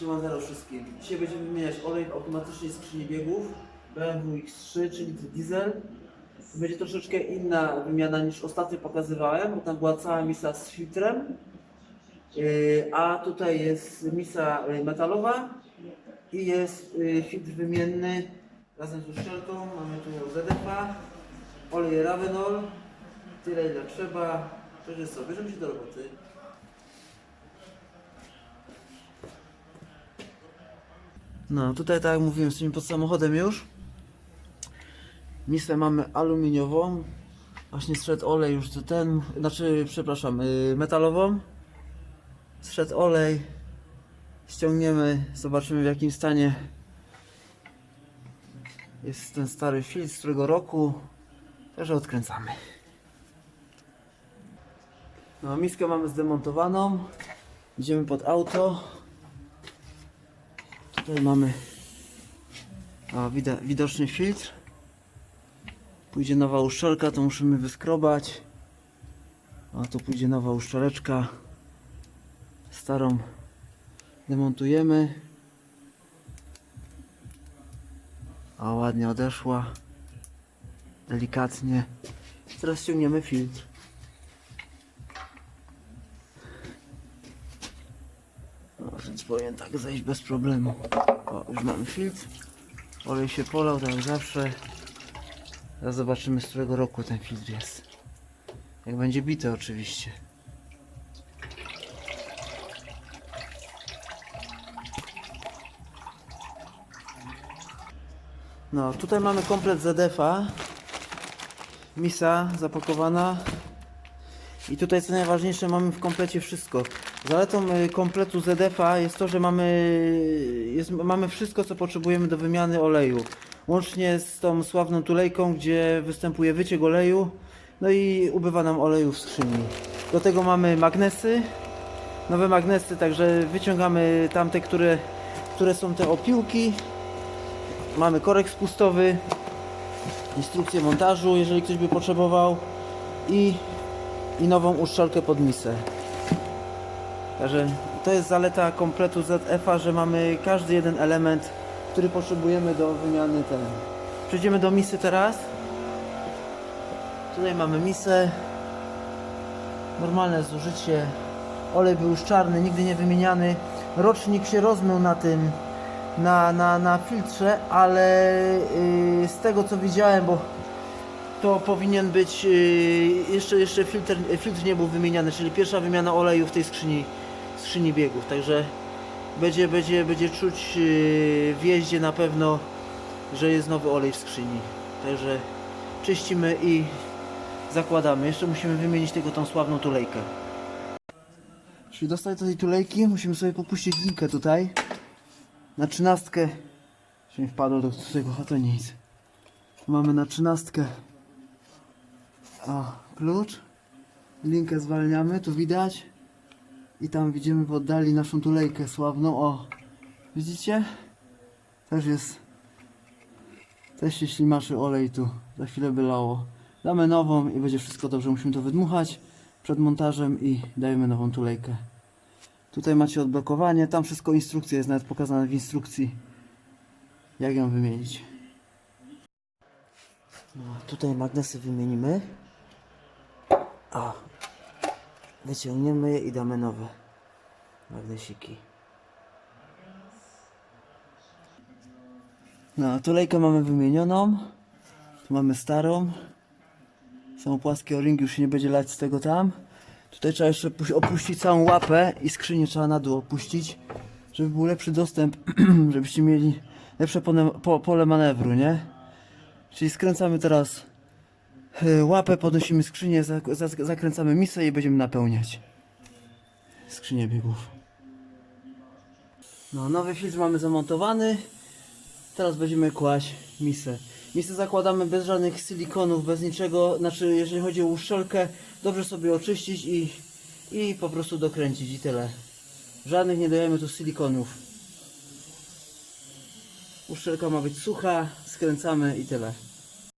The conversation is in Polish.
Siema wszystkim. Dzisiaj będziemy wymieniać olej w automatycznej skrzyni biegów BMW X3, czyli diesel. Będzie troszeczkę inna wymiana niż ostatnio pokazywałem, bo tam była cała misa z filtrem. Yy, A tutaj jest misa yy, metalowa i jest yy, filtr wymienny razem z uszczelką. Mamy tu ZDF, olej Ravenol, tyle ile trzeba. Także co, bierzemy się do roboty. No tutaj tak jak mówiłem, jesteśmy pod samochodem już. Misę mamy aluminiową. Właśnie zszedł olej już to ten, znaczy przepraszam, yy, metalową. Zszedł olej. Ściągniemy, zobaczymy w jakim stanie jest ten stary filtr, z którego roku. Także odkręcamy. No, miskę mamy zdemontowaną. Idziemy pod auto. Tutaj mamy widoczny filtr. Pójdzie nowa uszczelka, to musimy wyskrobać. A tu pójdzie nowa uszczeleczka. Starą demontujemy. A ładnie odeszła. Delikatnie. Teraz ściągniemy filtr. No, więc powinien tak zejść bez problemu. O, już mamy filtr. Olej się polał, tak zawsze. Teraz zobaczymy z którego roku ten filtr jest. Jak będzie bity oczywiście. No, tutaj mamy komplet ZDF-a. Misa zapakowana. I tutaj co najważniejsze mamy w komplecie wszystko. Zaletą y, kompletu ZDF-a jest to, że mamy, jest, mamy wszystko co potrzebujemy do wymiany oleju. Łącznie z tą sławną tulejką, gdzie występuje wyciek oleju. No i ubywa nam oleju w skrzyni. Do tego mamy magnesy. Nowe magnesy, także wyciągamy tamte, które, które są te opiłki. Mamy korek spustowy. Instrukcję montażu, jeżeli ktoś by potrzebował. I i nową uszczelkę pod misę. Także to jest zaleta kompletu ZF-a, że mamy każdy jeden element, który potrzebujemy do wymiany ten. Przejdziemy do misy teraz. Tutaj mamy misę. Normalne zużycie. Olej był już czarny, nigdy nie wymieniany. Rocznik się rozmył na tym, na, na, na filtrze, ale yy, z tego co widziałem, bo to powinien być yy, jeszcze, jeszcze filtr, filtr nie był wymieniany, czyli pierwsza wymiana oleju w tej skrzyni, skrzyni biegów, także będzie, będzie, będzie czuć yy, w jeździe na pewno, że jest nowy olej w skrzyni. Także czyścimy i zakładamy. Jeszcze musimy wymienić tylko tą sławną tulejkę. Czyli dostać do tej tulejki musimy sobie popuścić linkę tutaj na trzynastkę. Czy mi wpadło do tego, a to nic. Mamy na trzynastkę o, klucz. Linkę zwalniamy, tu widać. I tam widzimy w oddali naszą tulejkę sławną. O, widzicie? Też jest. Też się ślimaczy olej tu. Za chwilę by lało. Damy nową i będzie wszystko dobrze. Musimy to wydmuchać przed montażem i dajemy nową tulejkę. Tutaj macie odblokowanie. Tam wszystko instrukcja jest nawet pokazane w instrukcji. Jak ją wymienić. No, tutaj magnesy wymienimy. A. Wyciągniemy je i damy nowe magnesiki. No, tulejkę mamy wymienioną. Tu mamy starą. Są płaskie o-ringi, już się nie będzie lać z tego tam. Tutaj trzeba jeszcze puś- opuścić całą łapę i skrzynię trzeba na dół opuścić, żeby był lepszy dostęp, żebyście mieli lepsze pole, po, pole manewru, nie? Czyli skręcamy teraz łapę, podnosimy skrzynię, zak- zak- zakręcamy misę i będziemy napełniać skrzynię biegów. No, nowy filtr mamy zamontowany. Teraz będziemy kłaść misę. Misę zakładamy bez żadnych silikonów, bez niczego. Znaczy, jeżeli chodzi o uszczelkę, dobrze sobie oczyścić i, i po prostu dokręcić i tyle. Żadnych nie dajemy tu silikonów. Uszczelka ma być sucha, skręcamy i tyle.